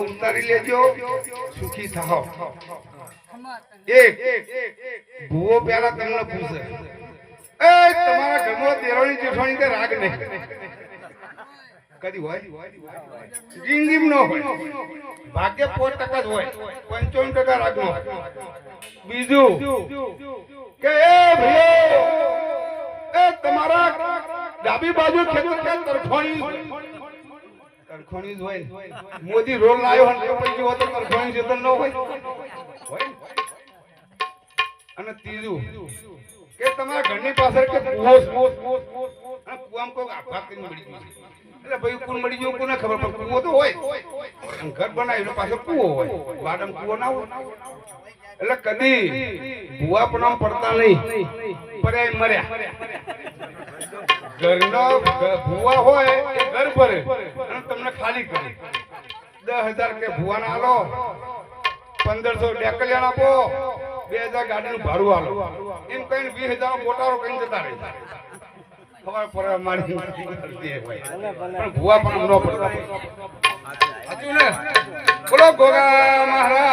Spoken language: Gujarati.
ઉતારી લેજો. સુખી થાઓ. એક, ભૂવો પેલા તમને પૂછે. એ, તમારા ઘરમાં દેરોણી જેઠાણી કે રાગ નહીં. કદી હોય? જિંદગી ટકા હોય. પંચાવન ટકા રાગ બીજું એ ભાઈઓ એ તમારા ડાબી બાજુ ખેતર કે તરફાણી તરફાણી જ હોય. મોદી રોલ લાવ્યો હોય ને તો પછી હોતો તરફાણી ખેતર ન હોય. અને ત્રીજું, કે તમારા ઘરની પાછળ કે કૂવો છે. અને કૂવામાં કોઈક આપઘાત કરીને મળી ગયું એટલે ભાઈ કુન મળી ગયું, કોને ખબર પણ કુવો તો હોય ઘર બનાવ્યું પાછો કૂવો હોય. વાડમ કુવો ના હોય. એટલે કદી ભૂવા પણ પડતા નહીં. પર્યાય મર્યા. ઘરનો ભૂવા હોય એ ઘર ભરે અને તમને ખાલી કરે. દસ હજાર કે ભૂવા આલો પંદરસો ડેકલિયાન આપો બે હજાર ગાડીનું ભાડું આલો. એમ કહીને વીસ હજાર નો કોટારો કહીને જતા રહે ખબર પડે મારી પણ ભૂવા પણ ન પડતા. સાચું ને? બોલો ગોગા મહારાજ.